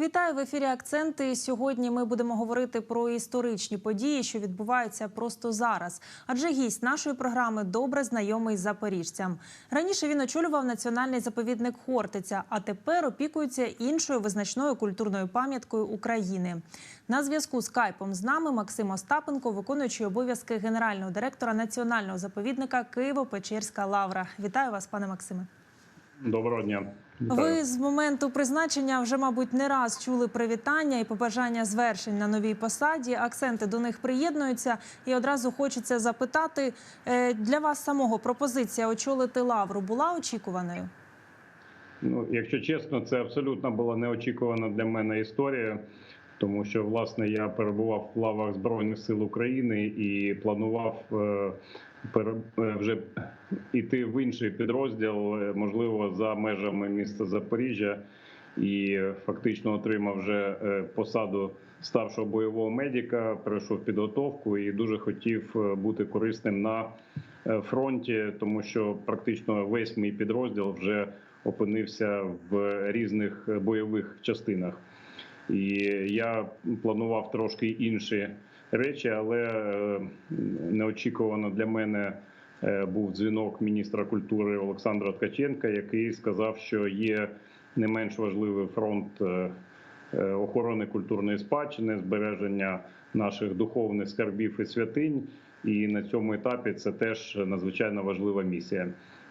Вітаю в ефірі Акценти. Сьогодні ми будемо говорити про історичні події, що відбуваються просто зараз. Адже гість нашої програми добре знайомий запоріжцям. Раніше він очолював національний заповідник Хортиця, а тепер опікується іншою визначною культурною пам'яткою України. На зв'язку з кайпом з нами Максим Остапенко, виконуючий обов'язки генерального директора національного заповідника Києво-Печерська Лавра. Вітаю вас, пане Максиме. Доброго дня. Ви з моменту призначення вже, мабуть, не раз чули привітання і побажання звершень на новій посаді. Акценти до них приєднуються, і одразу хочеться запитати е, для вас самого пропозиція очолити лавру була очікуваною? Ну, якщо чесно, це абсолютно була неочікувана для мене історія, тому що власне я перебував в лавах Збройних сил України і планував е, е, вже йти в інший підрозділ, е, можливо, за межами міста Запоріжжя, і е, фактично отримав вже е, посаду старшого бойового медика. Пройшов підготовку і дуже хотів е, бути корисним на е, фронті, тому що практично весь мій підрозділ вже опинився в різних е, бойових частинах. І я планував трошки інші речі, але е, неочікувано для мене е, був дзвінок міністра культури Олександра Ткаченка, який сказав, що є не менш важливий фронт е, охорони культурної спадщини, збереження наших духовних скарбів і святинь. І на цьому етапі це теж надзвичайно важлива місія.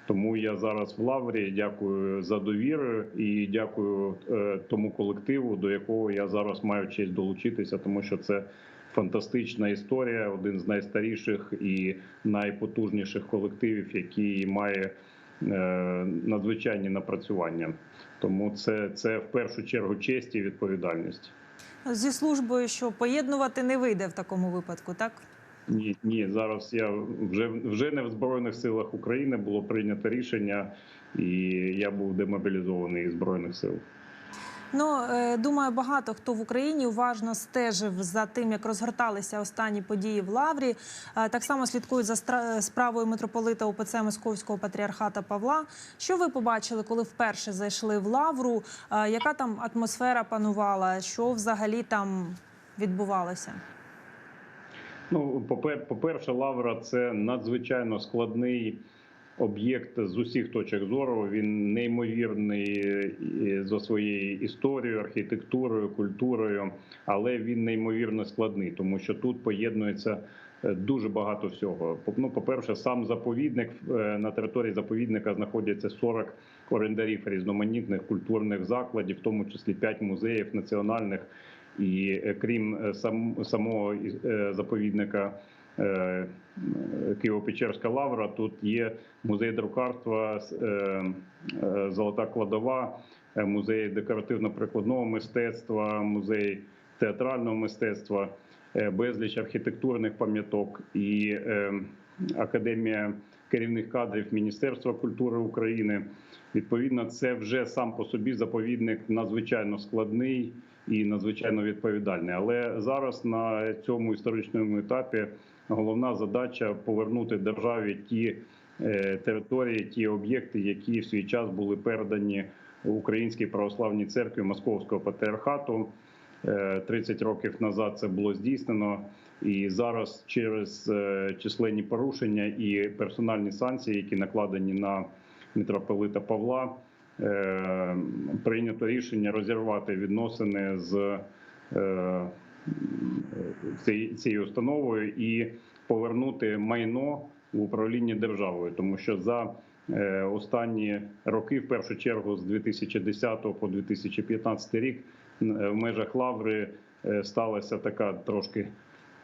Тому я зараз в лаврі. Дякую за довіру і дякую тому колективу, до якого я зараз маю честь долучитися, тому що це фантастична історія, один з найстаріших і найпотужніших колективів, який має е, надзвичайні напрацювання. Тому це, це в першу чергу честь і відповідальність. Зі службою, що поєднувати не вийде в такому випадку, так? Ні, ні, зараз я вже вже не в збройних силах України було прийнято рішення, і я був демобілізований із збройних сил. Ну е, думаю, багато хто в Україні уважно стежив за тим, як розгорталися останні події в Лаврі. Е, Так само слідкують за справою митрополита УПЦ Московського патріархата Павла. Що ви побачили, коли вперше зайшли в Лавру? Е, Яка там атмосфера панувала? Що взагалі там відбувалося? Ну, попе- по-перше, Лавра це надзвичайно складний об'єкт з усіх точок зору. Він неймовірний е, за своєю історією, архітектурою, культурою, але він неймовірно складний, тому що тут поєднується. е, Дуже багато всього. По- Ну, по-перше, сам заповідник е, на території заповідника знаходяться 40 орендарів різноманітних культурних закладів, в тому числі 5 музеїв національних. І крім сам, самого заповідника Києво-Печерська лавра, тут є музей друкарства, е, е, Золота кладова, е, музей декоративно-прикладного мистецтва, музей театрального мистецтва, е, безліч архітектурних пам'яток і е, академія керівних кадрів Міністерства культури України. Відповідно, це вже сам по собі заповідник надзвичайно складний і надзвичайно відповідальний. Але зараз на цьому історичному етапі головна задача повернути державі ті е, території, ті об'єкти, які в свій час були передані Українській православній церкві Московського патріархату. Е, 30 років назад це було здійснено, і зараз через е, численні порушення і персональні санкції, які накладені на митрополита Павла, е, прийнято рішення розірвати відносини з е, цією- установою і повернути майно в управління державою, тому що за е, останні роки, в першу чергу, з 2010 по 2015 рік, в межах лаври е, сталася така трошки,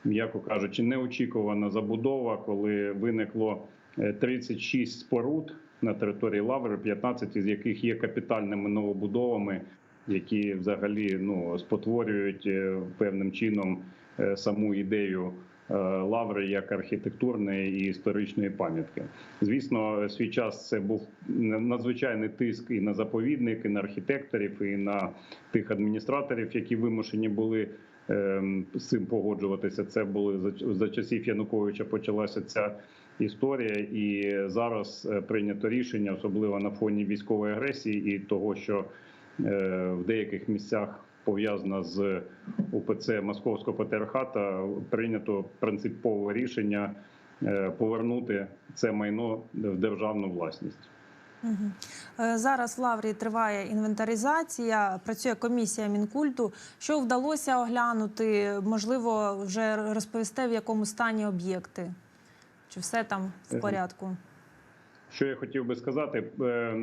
м'яко кажучи, неочікувана забудова, коли виникло е, 36 споруд на території лаври, 15 із яких є капітальними новобудовами, які взагалі ну спотворюють е, певним чином е, саму ідею е, лаври як архітектурної і історичної пам'ятки. Звісно, свій час це був надзвичайний тиск і на заповідник, і на архітекторів, і на тих адміністраторів, які вимушені були ем, з цим погоджуватися. Це були за, часів Януковича почалася ця історія, і зараз прийнято рішення, особливо на фоні військової агресії і того, що в деяких місцях пов'язана з УПЦ Московського патріархата, прийнято принципове рішення е, повернути це майно в державну власність. Е, Зараз в Лаврі триває інвентаризація, працює комісія мінкульту. Що вдалося оглянути? Можливо, вже розповісте, в якому стані об'єкти? Чи все там в Е, порядку? Що я хотів би сказати, е,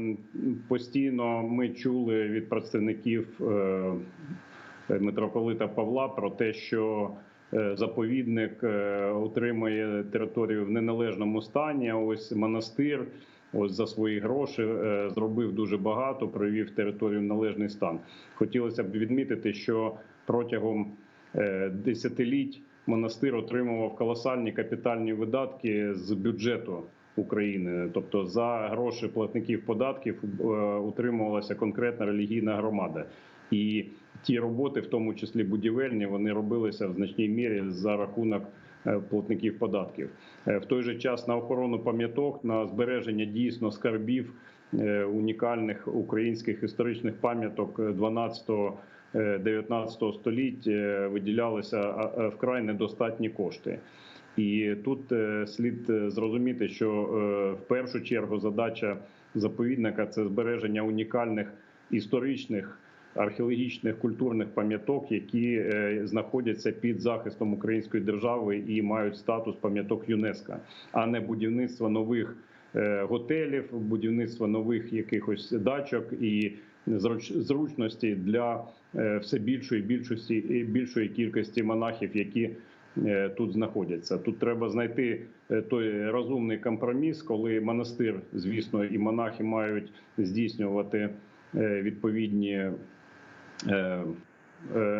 постійно ми чули від представників е, митрополита Павла про те, що е, заповідник е, утримує територію в неналежному стані. Ось монастир. Ось за свої гроші зробив дуже багато, привів територію в належний стан. Хотілося б відмітити, що протягом десятиліть монастир отримував колосальні капітальні видатки з бюджету України, тобто за гроші платників податків е, утримувалася конкретна релігійна громада, і ті роботи, в тому числі будівельні, вони робилися в значній мірі за рахунок е, платників податків. Е, В той же час на охорону пам'яток, на збереження дійсно скарбів унікальних українських історичних пам'яток 12 19 століть е, виділялися вкрай недостатні кошти. І тут е, слід е, зрозуміти, що е, в першу чергу задача заповідника це збереження унікальних історичних. Археологічних культурних пам'яток, які знаходяться під захистом української держави і мають статус пам'яток ЮНЕСКО, а не будівництво нових готелів, будівництво нових якихось дачок і зруч- зручності для все більшої більшості більшої кількості монахів, які тут знаходяться. Тут треба знайти е, той розумний компроміс, коли монастир, звісно, і монахи мають здійснювати е, відповідні е, е,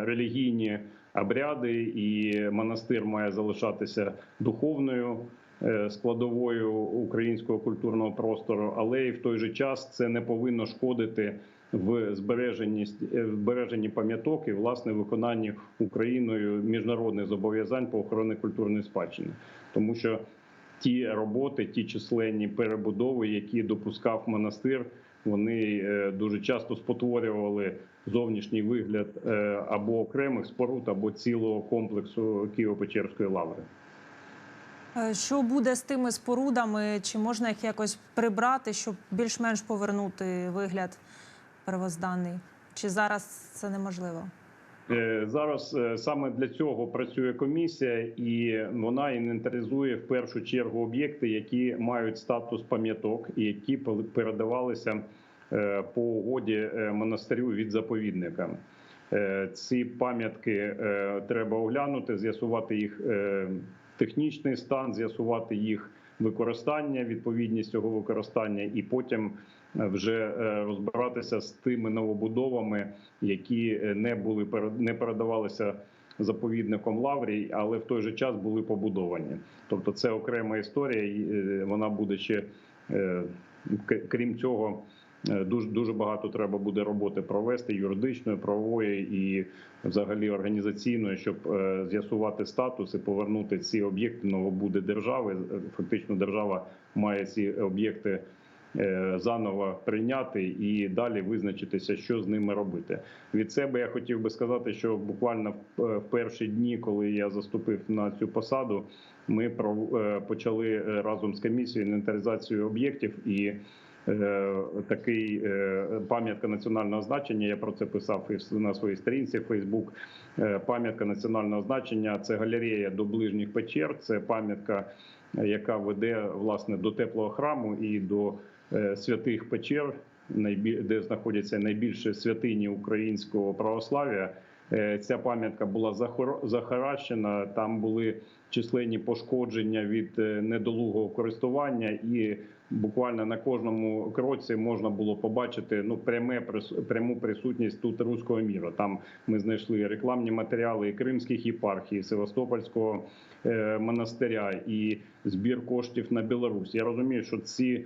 релігійні обряди, і монастир має залишатися духовною е, складовою українського культурного простору, але і в той же час це не повинно шкодити в збереженні е, збереженні пам'яток і власне виконанні Україною міжнародних зобов'язань по охороні культурної спадщини, тому що ті роботи, ті численні перебудови, які допускав монастир, вони е, дуже часто спотворювали зовнішній вигляд е, або окремих споруд, або цілого комплексу Києво-Печерської лаври. Що буде з тими спорудами? Чи можна їх якось прибрати, щоб більш-менш повернути вигляд первозданний? Чи зараз це неможливо? Е, Зараз е, саме для цього працює комісія, і вона інвентаризує в першу чергу об'єкти, які мають статус пам'яток і які передавалися е, по угоді монастирю від заповідника. Ці пам'ятки треба оглянути, з'ясувати їх технічний стан, з'ясувати їх використання, відповідність цього використання, і потім вже е, розбиратися з тими новобудовами, які е, не були не передавалися заповідником Лаврій, але в той же час були побудовані. Тобто, це окрема історія, і е, вона буде ще крім цього. Дуже дуже багато треба буде роботи провести юридичної, правової і взагалі організаційної, щоб з'ясувати статус і повернути ці об'єкти новобуди держави. Фактично, держава має ці об'єкти заново прийняти і далі визначитися, що з ними робити. Від себе я хотів би сказати, що буквально в е, перші дні, коли я заступив на цю посаду, ми е, почали е, разом з комісією інвентаризацію об'єктів і. е, Такий е, пам'ятка національного значення. Я про це писав на своїй сторінці в Фейсбук. Е, Пам'ятка національного значення це галерея до ближніх печер. Це пам'ятка, е, яка веде власне до теплого храму і до е, святих печер, де знаходяться найбільші святині українського православ'я. Е, Ця пам'ятка була захаращена. Там були численні пошкодження від е, недолугого користування, і буквально на кожному кроці можна було побачити ну пряме пряму присутність тут руського міра. Там ми знайшли рекламні матеріали і кримських єпархій, і Севастопольського е, монастиря і збір коштів на Білорусь. Я розумію, що ці Е,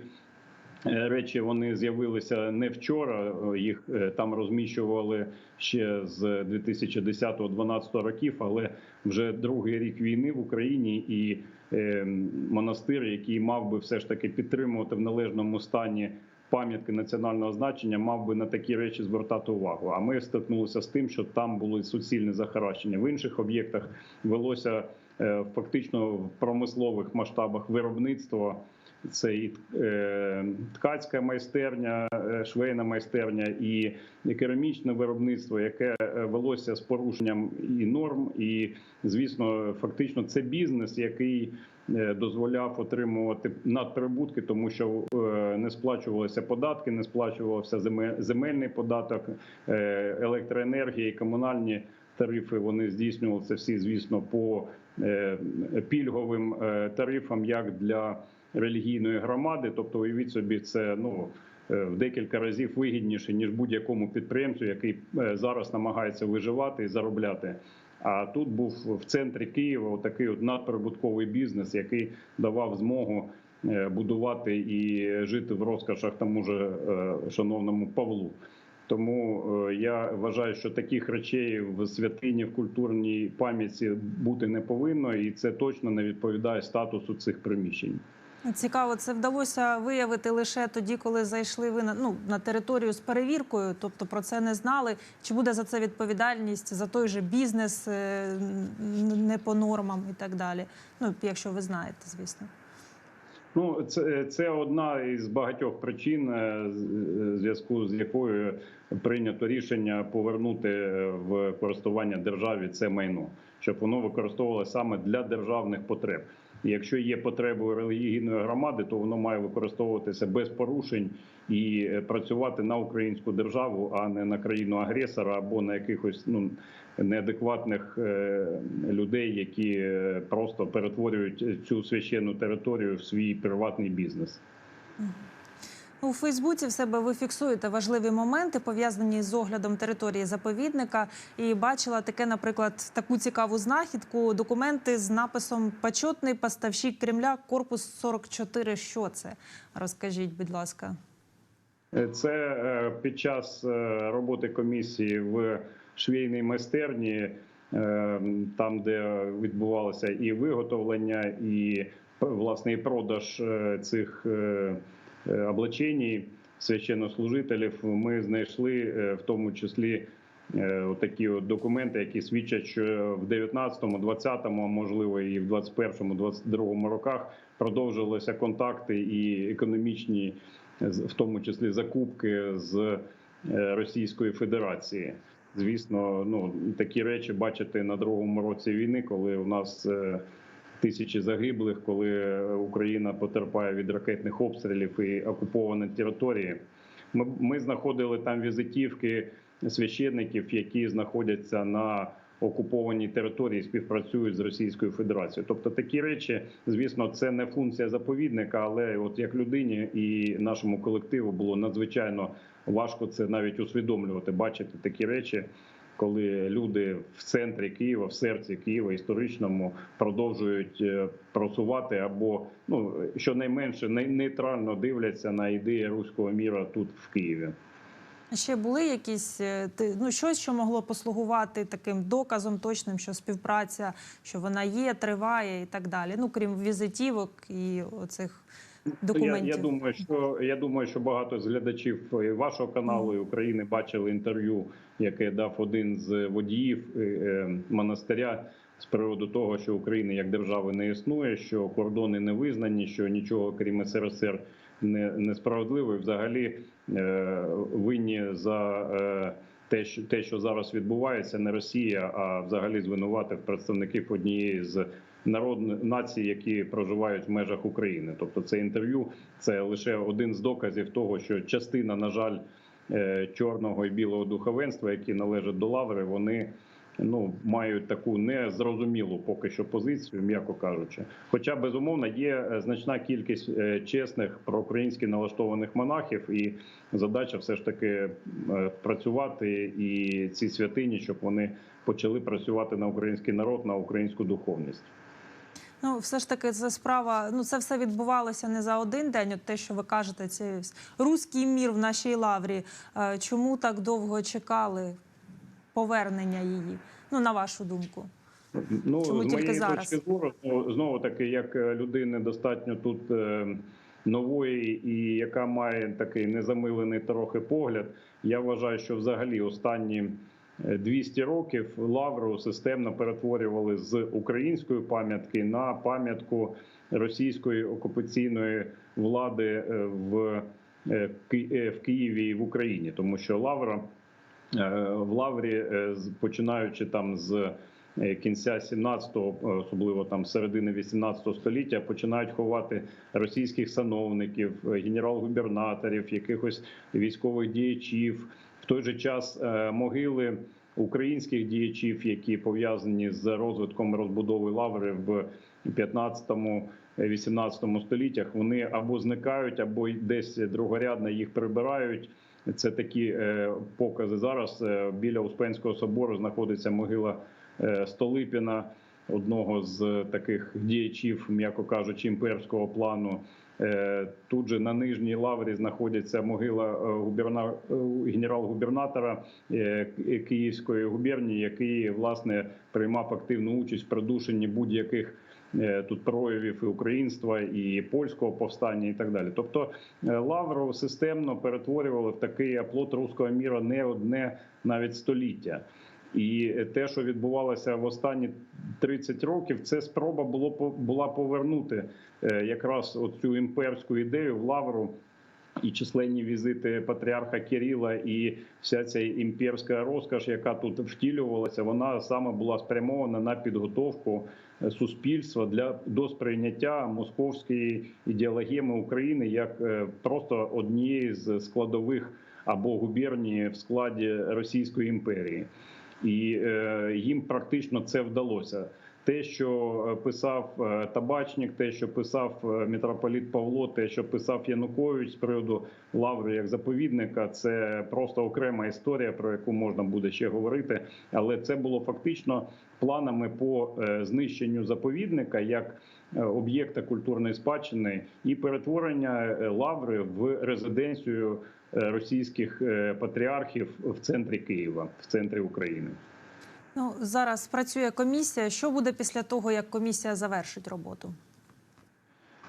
Речі вони з'явилися не вчора. е, Їх е, там розміщували ще з 2010-2012 років, але вже другий рік війни в Україні і е, монастир, який мав би все ж таки підтримувати в належному стані пам'ятки національного значення, мав би на такі речі звертати увагу. А ми стикнулися з тим, що там були суцільні захаращення. В інших об'єктах велося е, фактично в промислових масштабах виробництва. Це і е, ткацька майстерня, е, швейна майстерня і керамічне виробництво, яке е, велося з порушенням і норм, і звісно, фактично це бізнес, який дозволяв отримувати надприбутки, тому що не сплачувалися податки, не сплачувався земель- земельний податок, електроенергія і комунальні тарифи. Вони здійснювалися всі, звісно, по пільговим тарифам, як для релігійної громади. Тобто, уявіть собі, це ну. е, В декілька разів вигідніше ніж будь-якому підприємцю, який е, зараз намагається виживати і заробляти. А тут був в центрі Києва такий от надприбутковий бізнес, який давав змогу е, будувати і жити в розкошах тому же шановному Павлу. Тому я вважаю, що таких речей в святині, в культурній пам'ятці бути не повинно, і це точно не відповідає статусу цих приміщень. Цікаво, це вдалося виявити лише тоді, коли зайшли ви на ну на територію з перевіркою, тобто про це не знали. Чи буде за це відповідальність за той же бізнес е, не по нормам і так далі? Ну, якщо ви знаєте, звісно. Ну, це, це одна із багатьох причин, е, е, зв'язку з якою прийнято рішення повернути в користування державі це майно, щоб воно використовувалося саме для державних потреб. Якщо є потреби релігійної громади, то воно має використовуватися без порушень і е, працювати на українську державу, а не на країну агресора або на якихось ну неадекватних е, людей, які е, просто перетворюють цю священну територію в свій приватний бізнес. У Фейсбуці в себе ви фіксуєте важливі моменти, пов'язані з оглядом території заповідника. І бачила таке, наприклад, таку цікаву знахідку: документи з написом Почетний поставщик Кремля, корпус 44. Що це? Розкажіть, будь ласка. Е, Це е, під час е, роботи комісії в швейній майстерні, там де відбувалося і виготовлення, і власне і продаж цих е, е, священнослужителів. Ми знайшли е, в тому числі. е, Такі документи, які свідчать, що в 19-му, 20-му, а можливо і в 21-му, 22-му роках продовжилися контакти і економічні в тому числі закупки з Російської Федерації. Звісно, ну такі речі бачити на другому році війни, коли у нас тисячі загиблих, коли Україна потерпає від ракетних обстрілів і окуповані території. Ми, ми знаходили там візитівки священників, які знаходяться на окупованій території, співпрацюють з Російською Федерацією. Тобто такі речі, звісно, це не функція заповідника, але от як людині і нашому колективу було надзвичайно важко це навіть усвідомлювати, бачити такі речі. Коли люди в центрі Києва, в серці Києва історичному продовжують е, просувати або ну щонайменше не- нейтрально дивляться на ідеї руського міра тут в Києві. Ще були якісь е, ти- ну щось, що могло послугувати таким доказом точним, що співпраця, що вона є, триває і так далі. Ну крім візитівок і оцих документів. Я, я думаю, що я думаю, що багато з глядачів вашого каналу і України бачили інтерв'ю, яке дав один з водіїв е, е, монастиря з приводу того, що України як держави не існує, що кордони не визнані, що нічого крім СРСР не несправедливо. І взагалі е, винні за те, що те, що зараз відбувається, не Росія, а взагалі звинуватив представників однієї з народ націй, які проживають в межах України. Тобто, це інтерв'ю це лише один з доказів того, що частина, на жаль, чорного і білого духовенства, які належать до лаври, вони ну мають таку незрозумілу поки що позицію, м'яко кажучи. Хоча безумовно є е, значна кількість е, чесних проукраїнськи налаштованих монахів, і задача все ж таки е, працювати і ці святині, щоб вони почали працювати на український народ, на українську духовність. Ну, все ж таки, це справа. Ну, це все відбувалося не за один день. От те, що ви кажете, це руський мір в нашій лаврі. Е, Чому так довго чекали повернення її? Ну, на вашу думку. Ну Чому з тільки моєї зараз? точки зору, ну, знову таки, як людини достатньо тут е, нової і яка має такий незамилений трохи погляд. Я вважаю, що взагалі останні 200 років лавру системно перетворювали з української пам'ятки на пам'ятку російської окупаційної влади е, в, е, е, в Києві і в Україні, тому що лавра в лаврі, починаючи там з кінця 17-го, е, особливо там середини 18 століття, починають ховати російських сановників, генерал-губернаторів, якихось військових діячів. Той же час е, могили українських діячів, які пов'язані з розвитком розбудови лаври в 15-18 століттях, вони або зникають, або десь другорядно їх прибирають. Це такі е, покази. Зараз е, біля Успенського собору знаходиться могила е, Столипіна, одного з таких діячів, м'яко кажучи, імперського плану. Е, Тут же на нижній лаврі знаходиться могила е, губерна... е, генерал-губернатора Київської губернії, який власне приймав активну участь в придушенні будь-яких тут проявів і українства, і польського повстання, і так далі. Тобто Лавру системно перетворювали в такий оплот руського міра не одне навіть століття. І те, що відбувалося в останні 30 років, це спроба було була повернути е, якраз цю імперську ідею в лавру. І численні візити патріарха Кирила, і вся ця імперська розкаш, яка тут втілювалася, вона саме була спрямована на підготовку е, суспільства для до сприйняття московської ідеологеми України як е, просто однієї з складових або губернії в складі Російської імперії, і е, їм практично це вдалося. Те, що е, писав е, табачник, те, що писав е, митрополіт Павло, те, що писав Янукович з приводу лаври як заповідника, це просто окрема історія, про яку можна буде ще говорити. Але це було фактично планами по знищенню заповідника як об'єкта культурної спадщини і перетворення лаври в резиденцію російських патріархів в центрі Києва, в центрі України. Ну зараз працює комісія. Що буде після того, як комісія завершить роботу?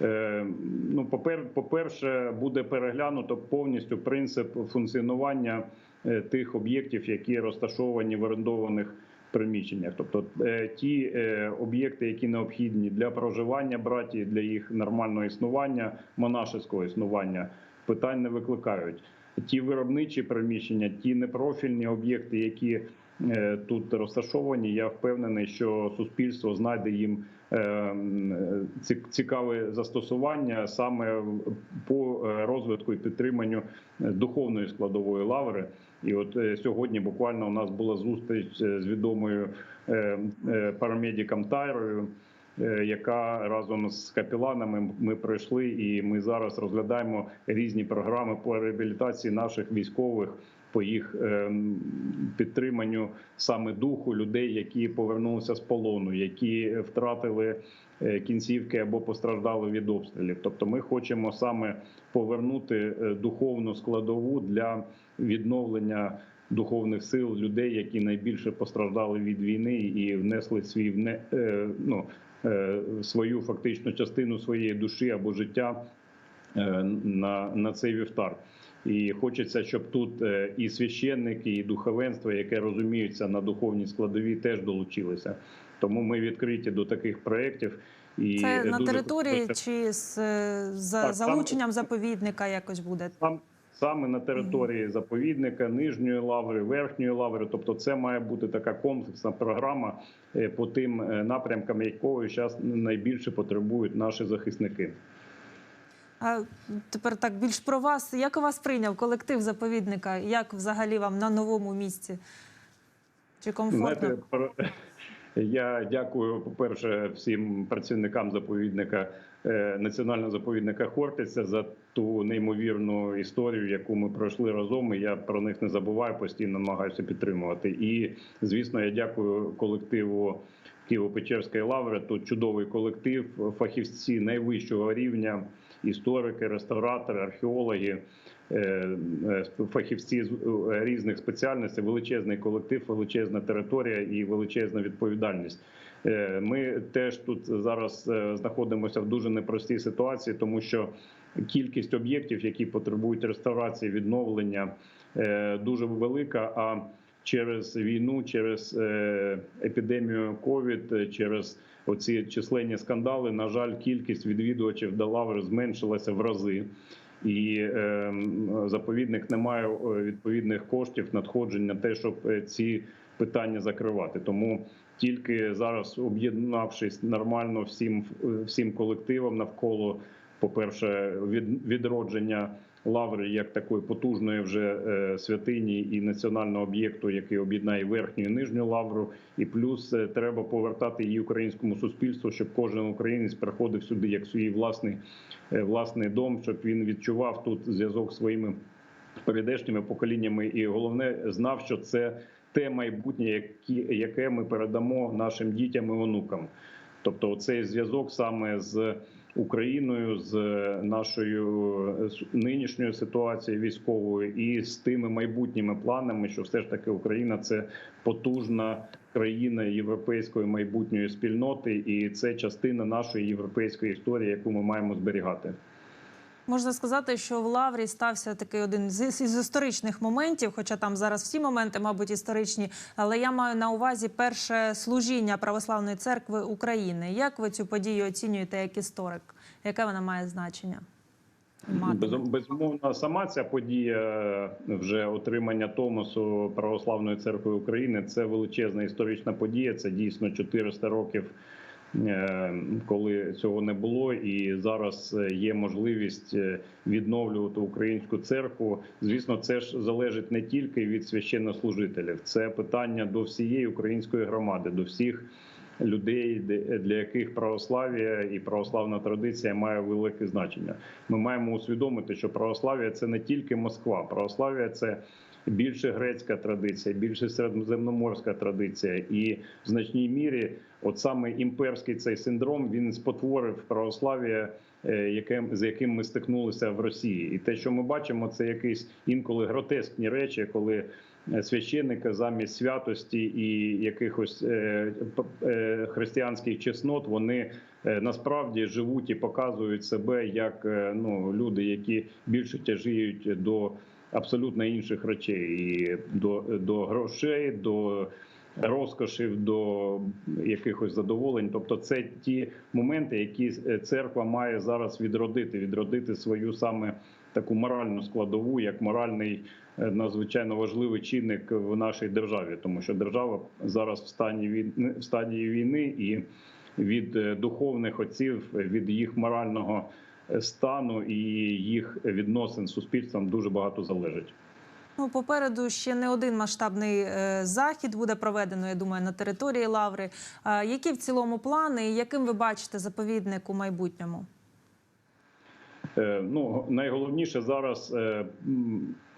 Е, Ну, по-перше, буде переглянуто повністю принцип функціонування е, тих об'єктів, які розташовані в орендованих приміщеннях. Тобто е, ті об'єкти, які необхідні для проживання братії, для їх нормального існування, монашеського існування, питань не викликають. Ті виробничі приміщення, ті непрофільні об'єкти, які тут розташовані, я впевнений, що суспільство знайде їм е, е, ці- цікаве застосування саме по е, розвитку і підтриманню е, духовної складової лаври. І от е, сьогодні буквально у нас була зустріч е, з відомою е, е, парамедиком Тайрою. е, Яка разом з капеланами ми пройшли, і ми зараз розглядаємо різні програми по реабілітації наших військових, по їх ем, підтриманню саме духу людей, які повернулися з полону, які втратили е, кінцівки або постраждали від обстрілів. Тобто, ми хочемо саме повернути е, духовну складову для відновлення духовних сил людей, які найбільше постраждали від війни і внесли свій вне, е, ну, свою фактично частину своєї душі або життя на, на цей вівтар. І хочеться, щоб тут е, і священники, і духовенство, яке розуміються на духовній складові, теж долучилися. Тому ми відкриті до таких проєктів. І Це на території хочеться- чи з е, за Так, залученням заповідника якось буде? Сам саме на території заповідника, нижньої лаври, верхньої лаври. Тобто, це має бути така комплексна програма е, по тим напрямкам, якої зараз найбільше потребують наші захисники. А тепер так більш про вас. Як вас прийняв колектив заповідника? Як взагалі вам на новому місці? Чи комфортно? Знаєте, я дякую, по-перше, всім працівникам заповідника е, національного заповідника Хортиця за ту неймовірну історію, яку ми пройшли разом. і Я про них не забуваю, постійно намагаюся підтримувати. І звісно, я дякую колективу Києво-Печерської лаври. Тут чудовий колектив, фахівці найвищого рівня, історики, реставратори, археологи. е, е, Фахівці з е, різних спеціальностей, величезний колектив, величезна територія і величезна відповідальність. Ми теж тут зараз знаходимося в дуже непростій ситуації, тому що кількість об'єктів, які потребують реставрації, відновлення, дуже велика. А через війну, через епідемію е, через оці численні скандали, на жаль, кількість відвідувачів до лаври зменшилася в рази. І е, заповідник не має е, відповідних коштів надходжень на те, щоб е, ці питання закривати. Тому тільки зараз, об'єднавшись нормально всім всім колективом навколо, по-перше, від, відродження лаври як такої потужної вже е, святині і національного об'єкту, який об'єднає верхню і нижню лавру, і плюс е, треба повертати її українському суспільству, щоб кожен українець приходив сюди як свій власний е, власний дом, щоб він відчував тут зв'язок своїми передешніми поколіннями, і головне знав, що це те майбутнє, яке ми передамо нашим дітям і онукам. Тобто, цей зв'язок саме з Україною, з нашою з нинішньою ситуацією військовою і з тими майбутніми планами, що все ж таки Україна це потужна країна європейської майбутньої спільноти, і це частина нашої європейської історії, яку ми маємо зберігати. Можна сказати, що в Лаврі стався такий один з, із історичних моментів, хоча там зараз всі моменти, мабуть, історичні. Але я маю на увазі перше служіння Православної церкви України. Як ви цю подію оцінюєте як історик? Яке вона має значення? Безумовно, сама ця подія вже отримання Томосу Православної церкви України це величезна історична подія. Це дійсно 400 років, е, коли цього не було, і зараз е, є можливість е, відновлювати українську церкву. Звісно, це ж залежить не тільки від священнослужителів, це питання до всієї української громади, до всіх людей, для яких православ'я і православна традиція має велике значення. Ми маємо усвідомити, що православ'я це не тільки Москва, православ'я це. Більше грецька традиція, більше середземноморська традиція, і в значній мірі, от саме імперський цей синдром, він спотворив православ'я, е, яке з яким ми стикнулися в Росії. І те, що ми бачимо, це якісь інколи гротескні речі, коли е, священники замість святості і якихось е, християнських чеснот вони насправді живуть і показують себе як ну люди, які більше тяжіють до абсолютно інших речей, і до, до грошей, до розкошів, до якихось задоволень. Тобто, це ті моменти, які церква має зараз відродити, відродити свою саме таку моральну складову, як моральний е, надзвичайно важливий чинник в нашій державі, тому що держава зараз в стані війни в стадії війни і від е, духовних отців, від їх морального стану і їх відносин з суспільством дуже багато залежить. Ну, попереду ще не один масштабний е, захід буде проведено, я думаю, на території Лаври. Які в цілому плани і яким ви бачите заповідник у майбутньому? Е, Ну найголовніше зараз е,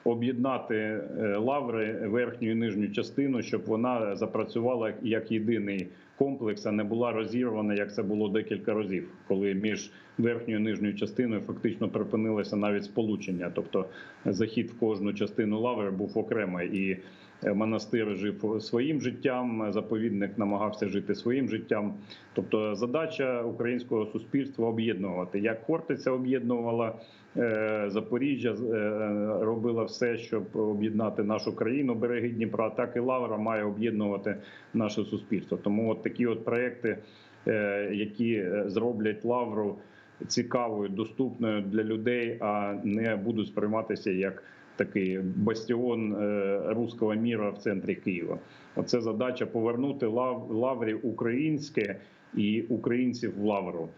об'єднати лаври верхню і нижню частину, щоб вона запрацювала як єдиний комплекс, а не була розірвана, як це було декілька разів, коли між верхньою і нижньою частиною фактично припинилося навіть сполучення. Тобто захід в кожну частину лаври був окремо і. Е, Монастир жив своїм життям, заповідник намагався жити своїм життям. Тобто, задача українського суспільства об'єднувати. Як Хортиця об'єднувала е, Запоріжжя, е, робила все, щоб об'єднати нашу країну береги Дніпра, так і Лавра має об'єднувати наше суспільство. Тому от такі от проекти, е, які е, зроблять Лавру цікавою, доступною для людей, а не будуть сприйматися як такий бастіон е, руського міра в центрі Києва. Оце задача повернути лав, лаврі українське і українців в лавру.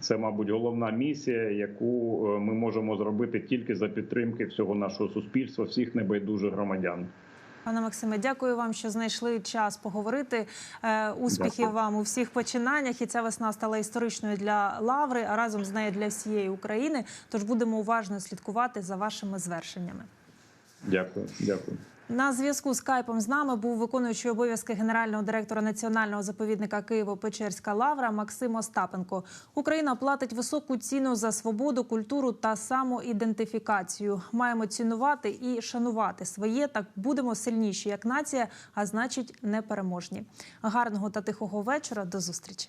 Це, мабуть, головна місія, яку е, ми можемо зробити тільки за підтримки всього нашого суспільства, всіх небайдужих громадян. Пане Максиме, дякую вам, що знайшли час поговорити. Е, Успіхів Дякую. вам у всіх починаннях. І ця весна стала історичною для Лаври, а разом з нею для всієї України. Тож будемо уважно слідкувати за вашими звершеннями. Дякую, дякую. На зв'язку з Кайпом з нами був виконуючий обов'язки генерального директора національного заповідника Києво-Печерська лавра Максим Остапенко. Україна платить високу ціну за свободу, культуру та самоідентифікацію. Маємо цінувати і шанувати своє. Так будемо сильніші як нація, а значить непереможні. Гарного та тихого вечора. До зустрічі.